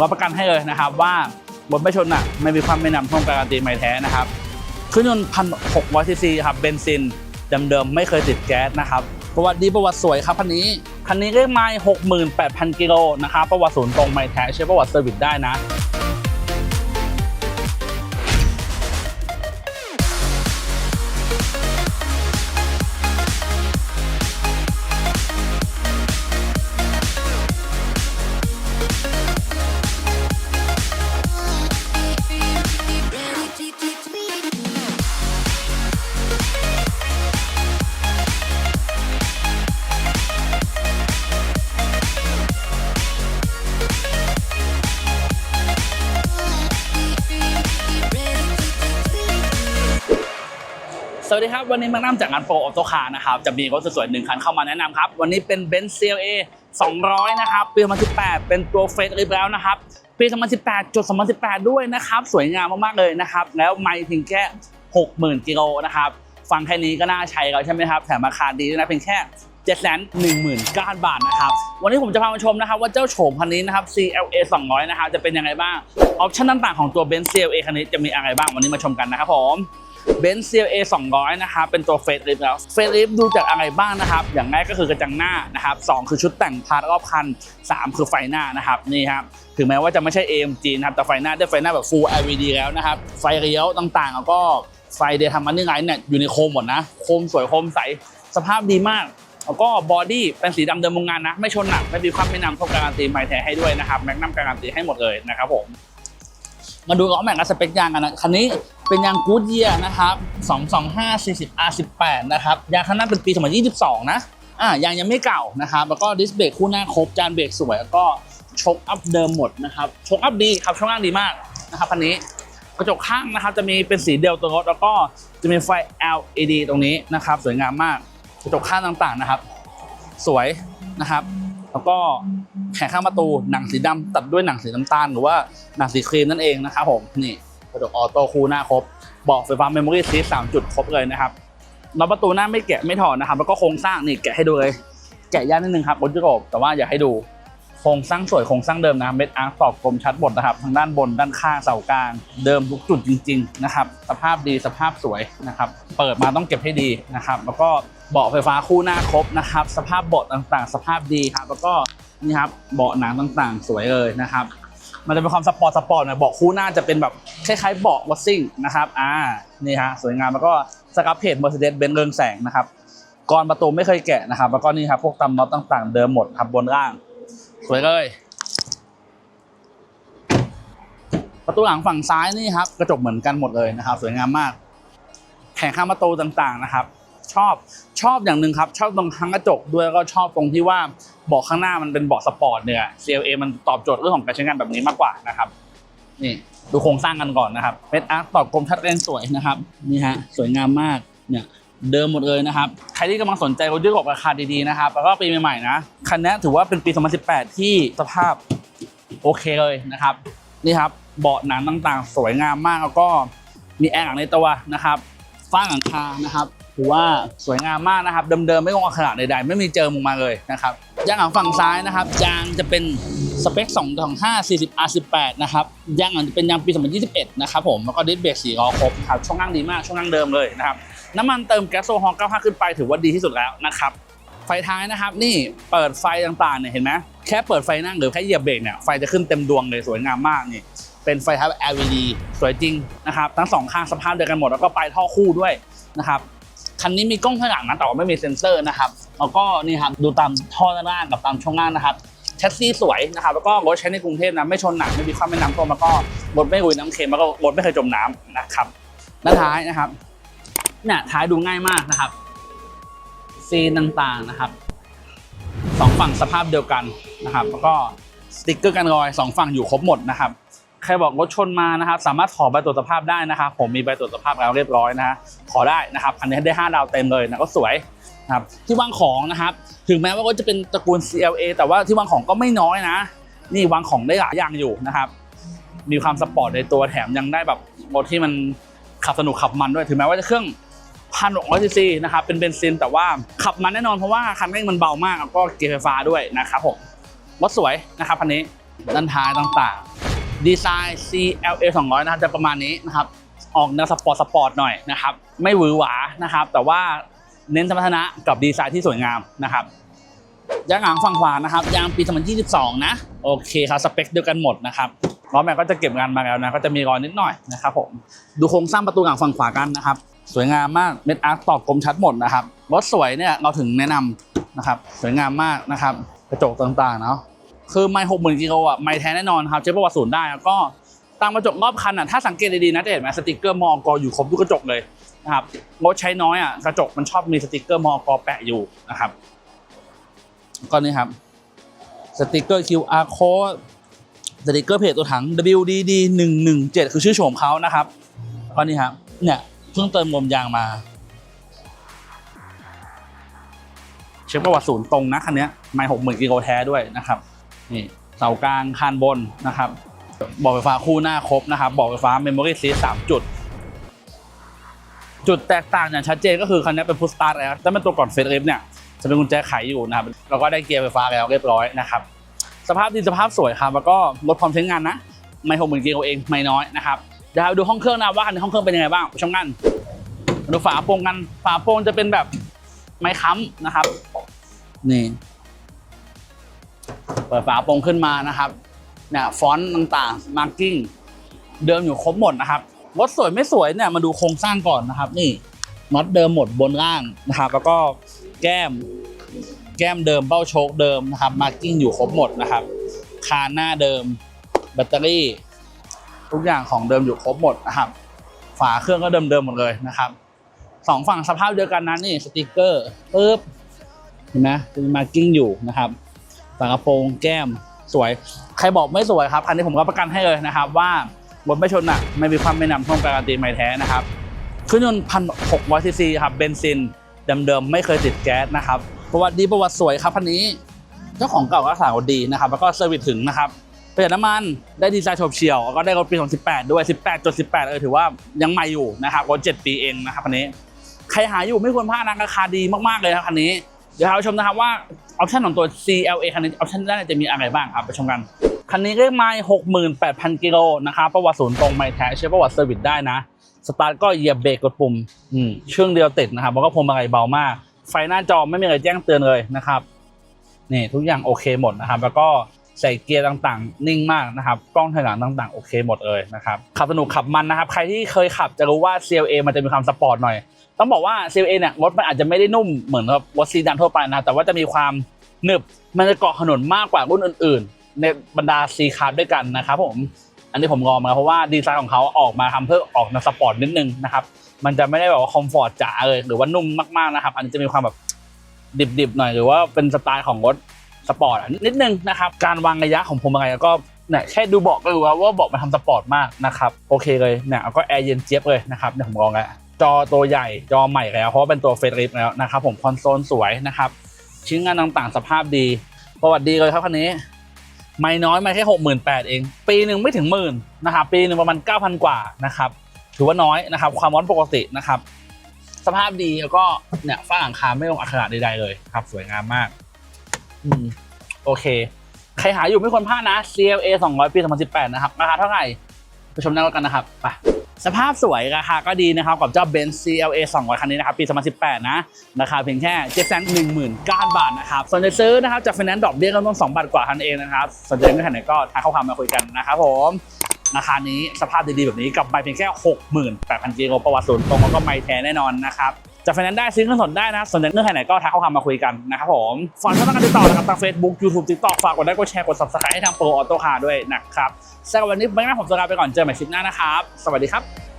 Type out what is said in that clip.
รับประกันให้เลยนะครับว่าบนไม่ชนอะไม่มีความไม่นำท่วมการันตีไม่แท้นะครับเครื่องยนต์พันหกร้อยซีซีครับเบนซินเดิมๆไม่เคยติดแก๊สนะครับประวัติดีประวัติสวยครับคันนี้คันนี้เลขไม้หกหมื่นแปดพันกิโลนะครับประวัติศูนย์ตรงไม่แท้ใช้ประวัติเซอร์วิสได้นะ วัสดีครับ วันนี้มานั่งจากงานโฟร์ออโตคาร์นะครับ จะมีรถสวยๆหนึ่งคันเข้ามาแนะนำครับ วันนี้เป็น b e n z CLA 200 นะครับ ปี 2018 เป็นตัวเฟสริบแล้วนะครับ ปี 2018จุด2018 ด้วยนะครับ สวยงามมากๆเลยนะครับ แล้วไม่เพียงแค่ 60,000 กิโลนะครับ ฟังแค่นี้ก็น่าใช้แล้วใช่ไหมครับ แถมราคาดีด้วยนะเพียงแค่7แสน1 9 0 0 0บาทนะครับ วันนี้ผมจะพามาชมนะครับว่าเจ้าโฉมคันนี้นะครับ CLA 200 นะครับ จะเป็นยังไงบ้าง ออปชั่นต่างๆของตัว Benz CLA คันนี้จะมีอะไรบ้าง วันนี้มาชมกันนะครับผม เบนซ์ CLA 200 นะครับ เป็นตัวเฟสลิฟแล้วเฟสลิฟดูจากอะไรบ้างนะครับ อย่างแรกก็คือกระจังหน้านะครับสองคือชุดแต่งพาร์ทรอบคันสามคือไฟหน้านะครับ นี่ครับ ถึงแม้ว่าจะไม่ใช่ AMG นะครับ แต่ไฟหน้าได้ไฟหน้าแบบ Full LED แล้วนะครับ ไฟเลี้ยวต่างๆ แล้วก็ไฟเดย์ทำมันนี่ไงเนี่ยอยู่ในโคมหมดนะ โคมสวยโคมใส สภาพดีมากแล้วก็บอดี้เป็นสีดำเดิมโรงงานนะ ไม่ชนหนัก ไม่มีความไม่นำเข้าการันตีไมแท้ให้ด้วยนะครับแม็กนัมการันตีให้หมดเลยนะครับผม มาดูล้อแม็กกับสเปคยางกันนะ คันนี้เป็นยางกูดเยียนะครับ225 40 R18 นะครับ ยางข้างหน้าเป็นปี 2022 นะ อ่ายางยังไม่เก่านะครับ แล้วก็ดิสเบรกคู่หน้าครบ จานเบรกสวย แล้วก็ชกอัพเดิมหมดนะครับ ชกอัพดีครับช่วงล่างดีมากนะครับคันนี้ กระจกข้างนะครับจะมีเป็นสีเดียวตัวรถ แล้วก็จะมีไฟ LED ตรงนี้นะครับ สวยงามมาก กระจกข้างต่างๆนะครับ สวยนะครับ แล้วก็แผงข้างประตูหนังสีดำตัดด้วยหนังสีน้ำตาลหรือว่าหนังสีครีมนั่นเองนะครับผมนี่กระจกออโต้คู่หน้าครบเบอกไฟฟ้าเมมโมรี่ซีสามจุดครบเลยนะครับน็อประตูหน้าไม่แกะไม่ถอดนะครับ แล้วก็โครงสร้างนี่แกะให้ดูเลย แกะยากนิดนึงครับรถยุโรปแต่ว่าอยากให้ดูโครงสร้างสวยโครงสร้างเดิมนะเม็ดอาร์ตอกกลมชัดหมดนะครับทางด้านบนด้านข้างเสากลางเดิมทุกจุดจริง ๆ นะครับ สภาพดีสภาพสวยนะครับ เปิดมาต้องเก็บให้ดีนะครับ แล้วก็ เบาะไฟฟ้าคู่หน้าครบนะครับ สภาพเบาะต่างๆ สภาพดีครับ แล้วก็นี่ครับเบาะหนังต่างๆ สวยเลยนะครับ มันจะเป็นความสปอร์ตสปอร์ตหน่อยเบาะคู่หน้าจะเป็นแบบคล้ายๆเบาะวอสซิ่งนะครับอ่านี่ฮะสวยงามแล้วก็สครับเพจ Mercedes Benz เรืองแสงนะครับกรอนประตูไม่เคยแกะนะครับ แล้วก็นี่ครับพวกตำน็อตต่างๆ เดิมหมดครับบนล่าง สวยเลยประตูหลังฝั่งซ้ายนี่ครับกระจกเหมือนกันหมดเลยนะครับ สวยงามมากแผงข้างประตูต่างๆนะครับ ชอบชอบอย่างหนึ่งครับ ชอบตรงข้งกระจกด้วยแล้วก็ชอบตรงที่ว่าเบาะข้างหน้ามันเป็นเบาะสปอร์ตเนี่ย CLA มันตอบโจทย์เรื่องของการใช้งานแบบนี้มากกว่านะครับ นี่ดูโครงสร้างกันก่อนนะครับเป็นอาร์ตตอบกลมชัดเจนสวยนะครับนี่ฮะสวยงามมากเนี่ยเดิมหมดเลยนะครับ ใครที่กำลังสนใจรถยุโรปราคาดีๆนะครับ แล้วก็ปีใหม่ๆนะ คันนี้ถือว่าเป็นปี 2018 ที่สภาพโอเคเลยนะครับ นี่ครับ เบาะหนังต่างๆ สวยงามมากแล้วก็มีแอร์หลังในตัวนะครับฝ้าหลังคานะครับ ถือว่าสวยงามมากนะครับ เดิมๆไม่งอขนาดใดๆ ไม่มีเจอมุมมาเลยนะครับยางหลังฝั่งซ้ายนะครับยางจะเป็นสเปค2 2 5 40 R18 นะครับยางหลังจะเป็นยางปี 2021 นะครับผมแล้วก็ดิสเบรกสีล้อครบครับช่วงล่างดีมากช่วงล่างเดิมเลยนะครับน้ำมันเติมแก๊สโซฮอล์95 ขึ้นไปถือว่าดีที่สุดแล้วนะครับไฟท้ายนะครับนี่เปิดไฟต่างๆเนี่ยเห็นไหมแค่เปิดไฟนั่งหรือแค่เหยียบเบรกเนี่ยไฟจะขึ้นเต็มดวงเลยสวยงามมากนี่เป็นไฟท้ายแบบ LED สวยจริงนะครับทั้งสองข้างสภาพเดียวกันหมดแล้วก็ปลายท่อคู่ด้วยนะครับ คันนี้มีกล้องข้างหลังนะแต่ว่าไม่มีเซ็นเซอร์นะครับแล้วก็นี่ครับดูตามท่อด้านล่างกับตามช่วงล่างนะครับแชสซีสวยนะครับแล้วก็รถใช้ในกรุงเทพนะไม่ชนหนักไม่มีความไม่น้ำท่วมแล้วก็รถไม่รุยน้ำเค็มแล้วก็รถไม่เคยจมน้ำนะครับด้านท้ายนะครับเนี่ยท้ายดูง่ายมากนะครับซีนต่างๆนะครับสองฝั่งสภาพเดียวกันนะครับ แล้วก็สติกเกอร์กันรอยสองฝั่งอยู่ครบหมดนะครับ ใครบอกรถชนมานะครับสามารถขอใบตรวจสภาพได้นะครับผมมีใบตรวจสภาพแล้วเรียบร้อยนะฮะขอได้นะครับอันนี้ได้ 5 ดาวเต็มเลยนะก็สวยนะครับที่วางของนะครับถึงแม้ว่าก็จะเป็นตระกูล CLA แต่ว่าที่วางของก็ไม่น้อยนะ นี่วางของได้หลายอย่างอยู่นะครับมีความสปอร์ตในตัวแถมยังได้แบบรถที่มันขับสนุกขับมันด้วย ถึงแม้ว่าจะเครื่องพันหกร้อยซีซีนะครับเป็นเบนซินแต่ว่าขับมันแน่นอนเพราะว่าคันเร่งมันเบามากแล้วก็เกียร์ไฟฟ้าด้วยนะครับผมรถสวยนะครับคันนี้ด้านท้ายต่างๆ ดีไซน์ CLA 200 นะครับจะประมาณนี้นะครับ ออกแนวสปอร์ตสปอร์ตหน่อยนะครับ ไม่หวือหวานะครับ แต่ว่าเน้นสมรรถนะกับดีไซน์ที่สวยงามนะครับยางหลังฝั่งขวานะครับยางปี 2022 นะโอเคครับสเปคเดียวกันหมดนะครับล้อแม็กก็จะเก็บงานมาแล้วนะก็จะมีรอยนิดหน่อยนะครับผมดูโครงสร้างประตูหลังฝั่งขวากันนะครับ สวยงามมากเม็ดอาร์ตตอกกลมชัดหมดนะครับรถสวยเนี่ยเราถึงแนะนำนะครับ สวยงามมากนะครับ กระจกต่างๆเนาะ คือไม่หกหมื่นกิโลอะไม่แท้แน่นอนครับเช็คประวัติศูนย์ได้แล้วก็ตามกระจกรอบคันอะถ้าสังเกตดีๆนะจะเห็นไหมสติกเกอร์มอกอยู่ครบทุกกระจกเลยนะครับรถใช้น้อยอะกระจกมันชอบมีสติกเกอร์มอกแปะอยู่นะครับก็นี่ครับสติกเกอร์ QR code สติกเกอร์เพจตัวถัง WDD 117คือชื่อโฉมเขานะครับก็นี่ครับเนี่ยเพิ่งเติมลมยางมาเช็คประวัติศูนย์ตรงนะคันนี้ไม่หกหมื่นกิโลแท้ด้วยนะครับ นี่เสากลางคานบนนะครับบอกไฟฟ้าคู่หน้าครบนะครับบอกไฟฟ้าเมมโมรี่ซีสามจุด จุดแตกต่างอย่างชัดเจนก็คือคันนี้เป็นพุสตาร์แล้วแต่เป็นตัวก่อนเฟสเอฟเนี่ยจะเป็นกุญแจไขอยู่นะครับแล้วก็ได้เกียร์ไฟฟ้าแล้วเรียบร้อยนะครับสภาพดีสภาพสวยครับแล้วก็ลดความใช้งานนะไม่หกหมื่นกิโลเองไม่น้อยนะครับเดี๋ยวเราดูห้องเครื่องนะว่าคันในห้องเครื่องเป็นยังไงบ้างชมกันดูฝาโปร่งกันฝาโปร่งจะเป็นแบบไม้ค้ำนะครับนี่ เปิดฝาโปร่งขึ้นมานะครับเนี่ยฟอนต์ต่างๆมาร์กิ้งเดิมอยู่ครบหมดนะครับรถสวยไม่สวยเนี่ยมาดูโครงสร้างก่อนนะครับ นี่น็อตเดิมหมดบนล่างนะครับ แล้วก็แก้ม แก้มเดิมเบ้าโชคเดิมนะครับมาร์กิ้งอยู่ครบหมดนะครับคานหน้าเดิมแบตเตอรี่ ทุกอย่างของเดิมอยู่ครบหมดนะครับ ฝาเครื่องก็เดิมๆหมดเลยนะครับสองฝั่งสภาพเดียวกันนะนี่สติกเกอร์ปึ๊บเห็นไหมเป็นมาร์กิ้งอยู่นะครับ ฝากระโปรงแก้มสวย ใครบอกไม่สวยครับอันนี้ผมก็ประกันให้เลยนะครับ ว่ารถไม่ชนอะไม่มีความไม่นำท่วงการันตีไม่แท้นะครับเครื่องยนต์พันหกร้อยซีซีครับเบนซินเดิมๆไม่เคยติดแก๊สนะครับประวัติดีประวัติสวยครับคันนี้เจ้าของเก่าก็รักษาดีนะครับ แล้วก็เซอร์วิสถึงนะครับประหยัดน้ำมันได้ดีไซน์โฉบเฉี่ยวแล้วก็ได้รถปี 2018 ด้วย 18.18 เออถือว่ายังใหม่อยู่นะครับรถ7ปีเองนะครับคันนี้ ใครหาอยู่ไม่ควรพลาดนะราคาดีมากๆเลยนะครับคันนี้ เดี๋ยวเราชมนะครับว่าออปชันของตัว CLA คันนี้ออปชันด้านจะมีอะไรบ้างครับไปชมกัน คันนี้เลขไม้68,000กิโลนะครับประวัติศูนย์ตรงไม่แท้ใช้ประวัติเซอร์วิสได้นะ สตาร์ทก็เหยียบเบรกกดปุ่มอืมเชื่องเดียวติดนะครับแล้วก็พวงมาลัยเบามาก ไฟหน้าจอไม่มีอะไรแจ้งเตือนเลยนะครับนี่ทุกอย่างโอเคหมดนะครับ แล้วก็ ใส่เกียร์ต่างๆ นิ่งมากนะครับ กล้องถอยหลังต่างๆ โอเคหมดเลยนะครับ ขับสนุกขับมันนะครับ ใครที่เคยขับจะรู้ว่า CLA มันจะมีความสปอร์ตหน่อย ต้องบอกว่า CLA เนี่ยรถมันอาจจะไม่ได้นุ่มเหมือนกับรถซีดานทั่วไปนะ แต่ว่าจะมีความหนึบ มันจะเกาะถนนมากกว่ารุ่นอื่น ๆ ในบรรดาซีคาร์ด้วยกันนะครับผม อันนี้ผมลอมาเพราะว่าดีไซน์ของเขาออกมาทำเพื่อออกแนสปอร์ตนิดนึงนะครับ มันจะไม่ได้แบบว่าคอมฟอร์ตจ๋าเลย หรือว่านุ่มมากๆนะครับ อันนี้จะมีความแบบดิบๆหน่อย หรือว่าเป็นสไตล์ของรถ สปอร์ตอะนิดนึงนะครับ การวางระยะของพวงมาลัยก็เนี่ยแค่ดูเบาะก็รู้ว่าว่าเบาะมันทำสปอร์ตมากนะครับ โอเคเลยเนี่ยก็แอร์เย็นเจี๊ยบเลยนะครับเนี่ยผมลองแล้วจอตัวใหญ่จอใหม่แล้ว เพราะว่าเป็นตัวเฟรลิฟแล้วนะครับผมคอนโซลสวยนะครับ ชิ้นงานต่างๆ สภาพดี ประวัติดีเลยครับคันนี้ ไม่น้อยไม่แค่หกหมื่นแปดเอง ปีหนึ่งไม่ถึงหมื่นนะครับปีหนึ่งประมาณเก้าพันกว่านะครับถือว่าน้อยนะครับ ความร้อนปกตินะครับ สภาพดีแล้วก็เนี่ยฝ้าหลังคาไม่ลงอักขระใดๆเลยครับ สวยงามมาก อืมโอเค ใครหาอยู่ไม่ควรพลาดนะ CLA 200 ปี 2018 นะครับ ราคาเท่าไหร่ไปชมได้แล้วกันนะครับไปสภาพสวยราคาก็ดีนะครับ กับเจ้า Benz CLA 200 คันนี้นะครับ ปี 2018 นะราคาเพียงแค่7 1 9 0 0 0 บาทนะครับสนใจซื้อนะครับจากไฟแนนซ์ดอกเบี้ยเริ่มต้น 2 บาทกว่าทันเองนะครับสนใจเงื่อนไขไหนก็ทักเข้ามามาคุยกันนะครับผมราคานี้สภาพดีๆแบบนี้กับใบเพียงแค่ 68,000กิโลประวัติศูนย์ตรงแล้วก็ใบแท้แน่นอนนะครับ จะไฟแนนซ์ได้ซื้อเงินสดได้นะสนใจเงื่อนไขไหนก็ทักเข้ามามาคุยกันนะครับผมฝากช่องทางการติดต่อนะครับทาง Facebook YouTube TikTok ฝากกดไลค์กดแชร์กด Subscribe ให้ทางโปรออโต้คาร์ด้วยนะครับสำหรับวันนี้ไม่งั้นผมจะลาไปก่อนเจอใหม่คลิปหน้านะครับ สวัสดีครับ